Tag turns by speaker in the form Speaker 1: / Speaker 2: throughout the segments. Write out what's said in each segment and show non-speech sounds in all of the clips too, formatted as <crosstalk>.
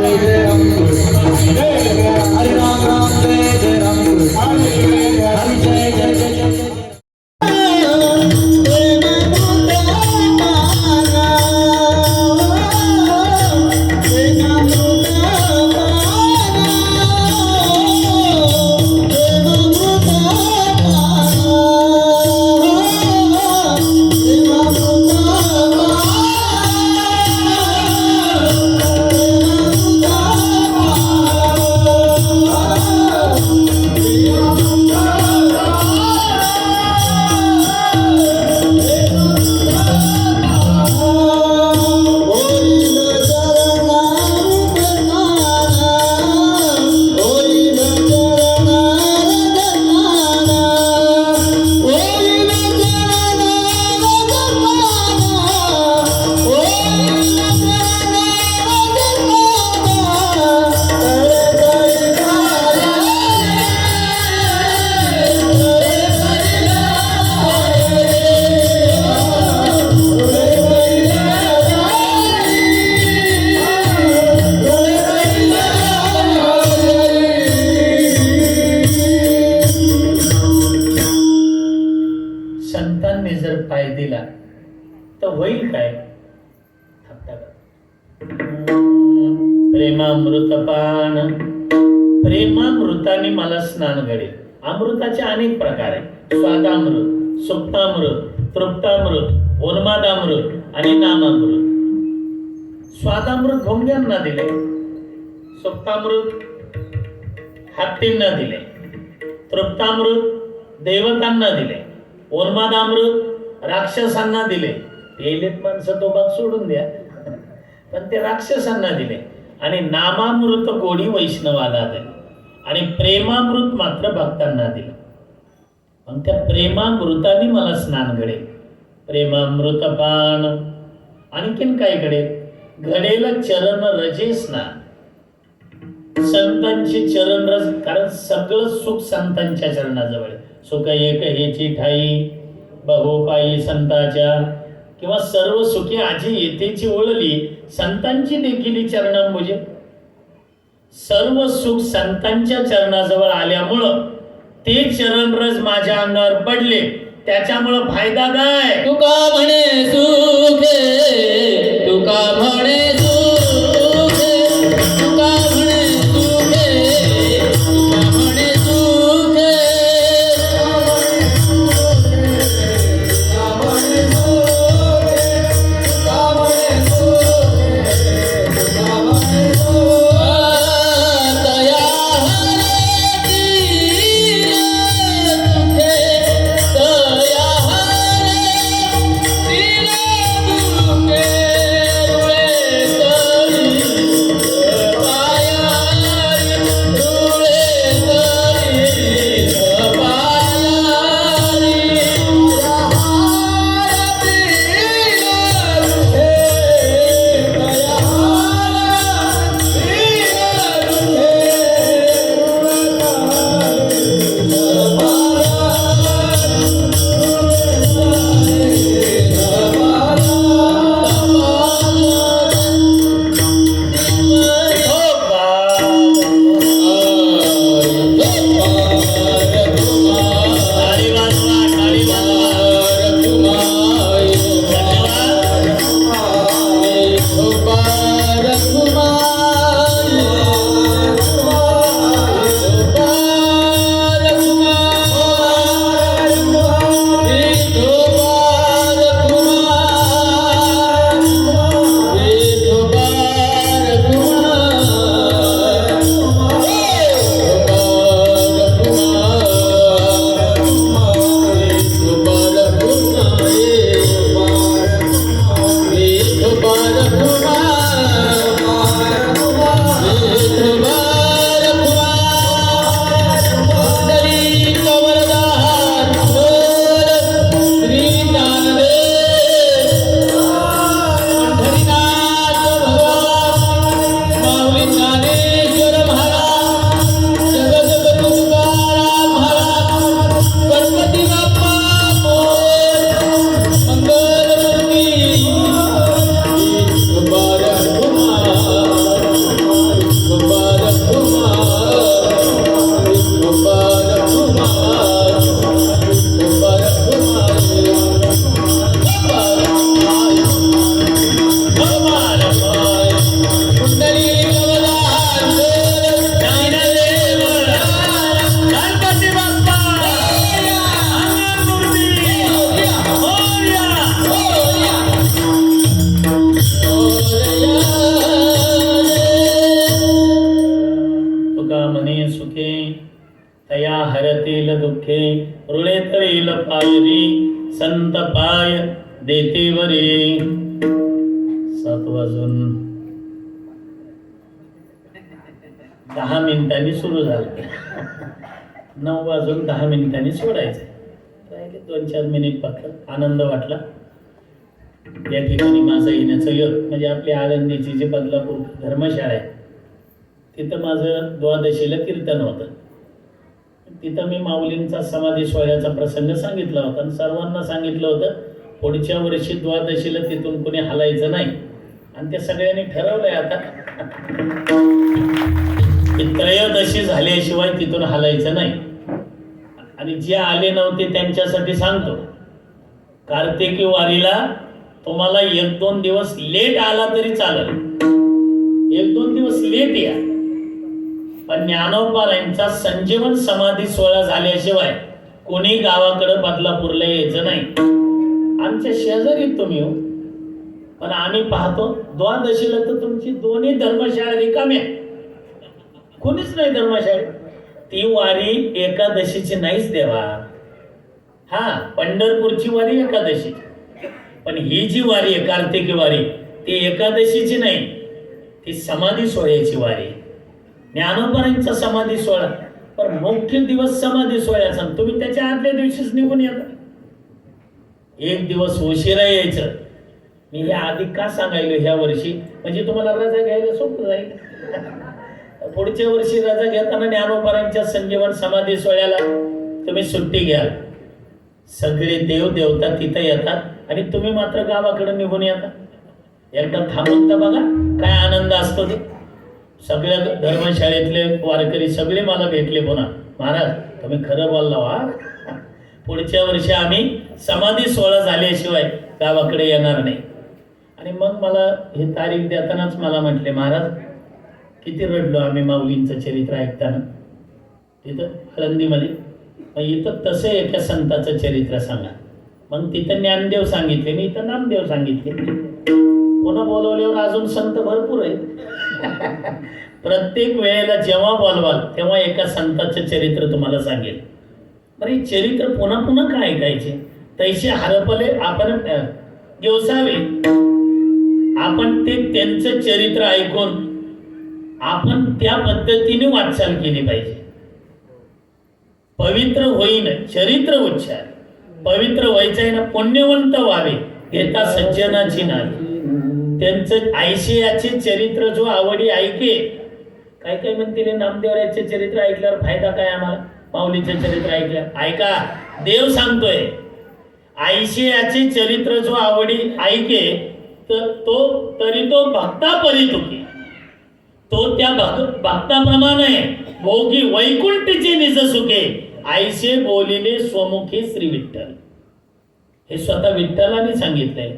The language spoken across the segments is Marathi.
Speaker 1: জয় জয় अमृताचे अनेक प्रकार आहेत. स्वादामृत सुप्तामृत तृप्तामृत उन्मादामृत आणि नामामृत. स्वादामृत भोंग्यांना दिले. सुप्तामृत हत्तींना दिले. तृप्तामृत देवतांना दिले. उन्मादामृत राक्षसांना दिले. येलेत माणसं तो भाग सोडून द्या. पण ते राक्षसांना दिले. आणि नामामृत गोडी वैष्णवाला दिले? आणि प्रेमामृत मात्र भक्तांना दिलं. मग त्या प्रेमामृताने मला स्नान घडेल प्रेमामृत पान. आणखीन काय घडेल घडेल चरण रजे स्नान. संतांचे चरण रज कारण सगळं सुख संतांच्या चरणाजवळ सुख एक हेची ठाई बहुपायी संताच्या. किंवा सर्व सुखी आजी येथेची ओळली संतांची देखील चरणांबुजे सर्व सुख संतांच्या चरणाजवळ आल्यामुळं ते चरणरज माझ्या अंगावर पडले. त्याच्यामुळं फायदा काय?
Speaker 2: तुका म्हणे सुखे? तुका म्हणे
Speaker 1: रुळे तळील पायरी संत पाय देते वरी सात वाजून दहा मिनिटांनी सुरू झालं नऊ वाजून दहा मिनिटांनी सोडायचं राहिले दोन चार मिनिट फक्त आनंद वाटला या ठिकाणी माझं येण्याचं योग म्हणजे आपली आळंदीची जी बदलापूर धर्मशाळा आहे तिथं माझं द्वादशीला कीर्तन होतं. तिथं मी माऊलींचा समाधी सोहळ्याचा प्रसंग सांगितला होता आणि सर्वांना सांगितलं होतं पुढच्या वर्षी द्वादशीला तिथून कोणी हलायचं नाही. आणि ते सगळ्यांनी ठरवलंय आता. की त्रयोदशी झाल्याशिवाय तिथून हलायचं नाही. आणि जे आले नव्हते त्यांच्यासाठी सांगतो. कार्तिकी वारीला तुम्हाला एक दोन दिवस लेट आला तरी चालेल. एक दोन दिवस लेट या. ज्ञानोबारायांचा संजीवन समाधी सोहळा झाल्याशिवाय कोणी गावाकडे बदलापूरला यायचं नाही. आमच्या शेजारी तुम्ही हो. पण आम्ही पाहतो द्वादशीला तर तुमची दोन्ही धर्मशाळा रिकाम्या कोणीच नाही धर्मशाळेत. ती वारी एकादशीची नाहीच देवा. हा पंढरपूरची वारी एकादशीची पण ही जी वारी आहे कार्तिकी वारी ती एकादशीची नाही ती समाधी सोहळ्याची वारी. ज्ञानोबरांचा समाधी सोहळा. पण मुख्य दिवस समाधी सोहळ्याचा तुम्ही त्याच्या आदल्या दिवशीच निघून येता. एक दिवस उशिरा यायचं. मी हे आधी का सांगायलो ह्या वर्षी? म्हणजे तुम्हाला रजा घ्यायला सोपं जाईल. पुढच्या वर्षी रजा घेताना ज्ञानोपरांच्या संजीवन समाधी सोहळ्याला तुम्ही सुट्टी घ्याल. सगळे देव देवता तिथं येतात आणि तुम्ही मात्र गावाकडे निघून येता. एकदा थांबून तर बघा काय आनंद असतो ते. सगळ्या धर्मशाळेतले वारकरी सगळे मला भेटले पुन्हा महाराज तुम्ही खरं बोलला वा. पुढच्या वर्षी आम्ही समाधी सोहळा झाल्याशिवाय गावाकडे येणार नाही. आणि मग मला हे तारीख देतानाच मला म्हटले महाराज किती रडलो आम्ही माऊलींचं चरित्र ऐकताना. तिथं हळंदीमध्ये मग इथं तसं एका संताचं चरित्र सांगा. मग तिथं ज्ञानदेव सांगितले मी इथं नामदेव सांगितले. पुन्हा बोलवल्यावर अजून संत भरपूर आहेत. <laughs> प्रत्येक वेळेला जेव्हा बोलवाल तेव्हा एका संताचं चरित्र तुम्हाला सांगेल. बरं हे चरित्र पुन्हा पुन्हा काय ऐकायचे? तैसे हरपले आपण अं, आपण ते त्यांचं चरित्र ऐकून आपण त्या पद्धतीने वाटचाल केली पाहिजे. पवित्र होईन चरित्र उच्चार. पवित्र व्हायचं आहे ना पुण्यवंत व्हावे घेता सज्जनाची नावे. त्यांचं आयशियाचे चरित्र जो आवडी ऐके काय काय म्हणतील नामदेवराचे चरित्र ऐकल्यावर फायदा काय आम्हाला? माऊलीचे चरित्र ऐकल्या ऐका देव सांगतोय आयशियाचे चरित्र जो आवडी ऐके तर तो तरी तो भक्ता परितुकी तो त्या भक भक्ताप्रमाणे भोगी वैकुंठीचे निज सुखे आईसे बोलिले स्वमुखी श्री विठ्ठल हे स्वतः विठ्ठलाने सांगितलंय.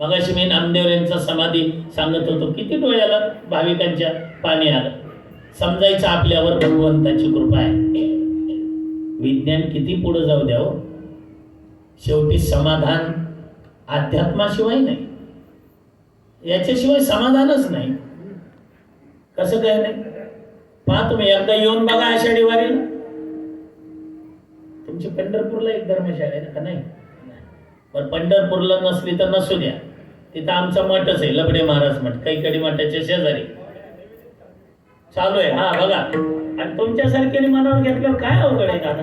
Speaker 1: मगाशी मी नामदेव यांचा समाधी सांगत होतो. किती डोळ्याला भाविकांच्या पाणी आलं. समजायचं आपल्यावर भगवंताची कृपा आहे. विज्ञान किती पुढे जाऊ द्या हो. शेवटी समाधान अध्यात्माशिवाय नाही. याच्याशिवाय समाधानच नाही. कसं काय नाही? पहा तुम्ही एकदा येऊन बघा आषाढी वारीला तुमची पंढरपूरला एक धर्मशाळा आहे ना का नाही? पण पंढरपूरला नसली तर नसू द्या. तिथं आमचा मठच आहे लबडे महाराज मठ कैकडी मठाच्या शेजारी. चालू आहे. हा बघा. आणि तुमच्यासारख्याने मनावर घेतल्यावर काय अवघड आहे दादा?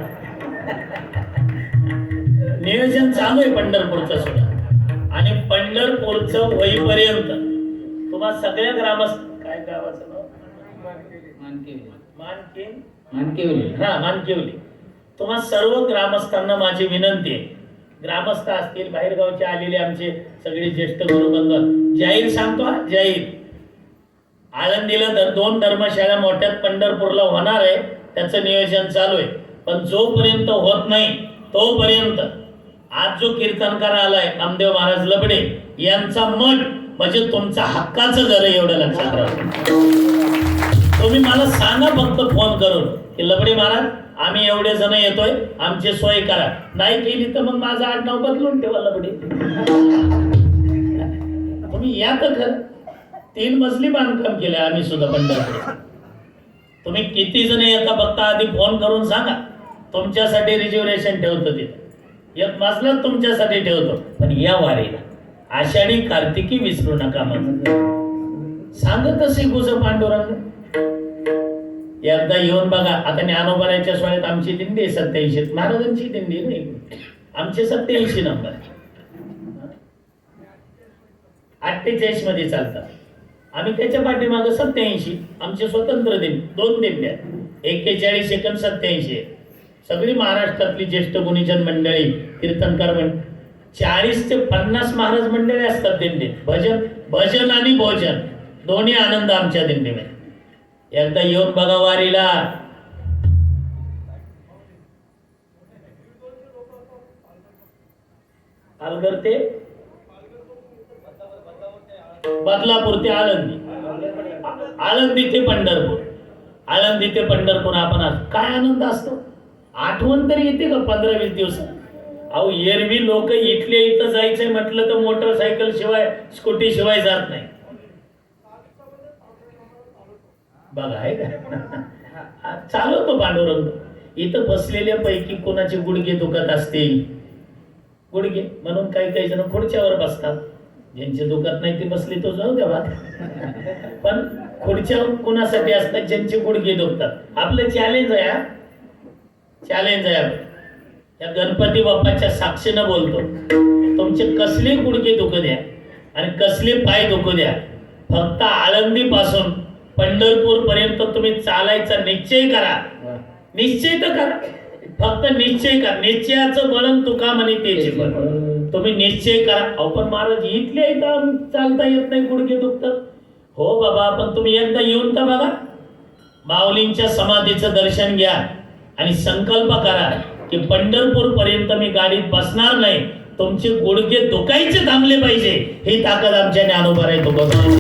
Speaker 1: नियोजन चालू आहे पंढरपूरचं सुद्धा. आणि पंढरपूरचं होईपर्यंत तुम्हा सगळ्या ग्रामस्थ काय गावाचं नाव? मानकेन
Speaker 2: मानकेवली.
Speaker 1: हा मानकेवली. तुम्हा सर्व ग्रामस्थांना माझी विनंती आहे. ग्रामस्थ असतील बाहेरगावचे आलेले आमचे सगळे ज्येष्ठ गुरुबंध. जाहीर सांगतो हा, जाहीर. आळंदीला दर दोन धर्मशाळा मोठ्यात पंढरपूरला होणार आहे त्याचं नियोजन चालू आहे. पण जोपर्यंत होत नाही तोपर्यंत आज जो कीर्तनकार आलाय नामदेव महाराज लबडे यांचा मठ म्हणजे तुमचा हक्काचं घर आहे एवढं लक्षात राहा. तुम्ही मला सांगा फक्त फोन करून की लबडे महाराज आम्ही एवढे जण येतोय आमची सोय करा. नाही केली तर मग माझं आडनाव बदलून ठेवा लबडे तुम्ही या तर खरं. तीन मजली बांधकाम केलं आम्ही सुद्धा पंढरपूर तुम्ही किती जण येता बघता आधी फोन करून सांगा. तुमच्यासाठी रिजर्वेशन ठेवतो तिथे. एक मसला तुमच्यासाठी ठेवतो. पण या वारीला आषाढी कार्तिकी विसरू नका मग सांगत असे गुज पांडुरंग. एकदा येऊन बघा आता ज्ञानोबाराच्या सोहळ्यात आमची दिंडी आहे सत्याऐंशी. महाराजांची दिंडी नाही. आमचे सत्याऐंशी नंबर अठ्ठेचाळीसमध्ये चालतात. आम्ही त्याच्या पाठीमागं सत्याऐंशी. आमचे स्वतंत्र दिन दोन दिंड्या एक्केचाळीस एकूण सत्याऐंशी आहे. सगळी महाराष्ट्रातली ज्येष्ठ गुणीजन मंडळी कीर्तनकार मंडळ चाळीस ते पन्नास महाराज मंडळी असतात दिंडीत. भजन भजन आणि भोजन. दोन्ही आनंद आमच्या दिंडीमध्ये. एकदा येऊन बघा वारीला. पालघर ते बदलापूर ते आळंदी. आळंदी ते पंढरपूर. आळंदी ते पंढरपूर आपण काय आनंद असतो? आठवण तरी येते का पंधरा वीस दिवस? अहो एरवी लोक इथले इथं जायचंय म्हटलं तर मोटरसायकल शिवाय स्कूटी शिवाय जात नाही. बघा आहे का? चालवतो पांडुरंग. इथं बसलेल्या पैकी कोणाचे गुडघे दुखत असतील? गुडघे? म्हणून काही काही जण खुर्च्यावर बसतात. ज्यांचे दुखत नाही ते बसले तो जाऊ द्या बा. पण खुर्च्या कोणासाठी असतात? ज्यांचे गुडघे दुखतात. आपलं चॅलेंज आहे हा. चॅलेंज आहे आपलं. या गणपती बाप्पाच्या साक्षीनं बोलतो. तुमचे कसले गुडघे दुखू द्या आणि कसले पाय दुखू द्या. फक्त आळंदी पासून पंढरपूर पर्यंत तुम्ही चालायचा निश्चय करा. निश्चय तर करा. फक्त निश्चय करा. निश्चयाचं बळन तुका म्हणे त्याचे बळ तुम्ही निश्चय करा. अहो पण महाराज इथल्या इथं चालता येत नाही गुडघे दुखतात. हो बाबा पण तुम्ही एकदा येऊन तर बघा. माऊलींच्या समाधीचं दर्शन घ्या आणि संकल्प करा की पंढरपूर पर्यंत मी गाडीत बसणार नाही. तुमचे गुडघे दुखायचे थांबले पाहिजे. ही ताकद आमच्या ज्ञानोबर आहे. तो बघा.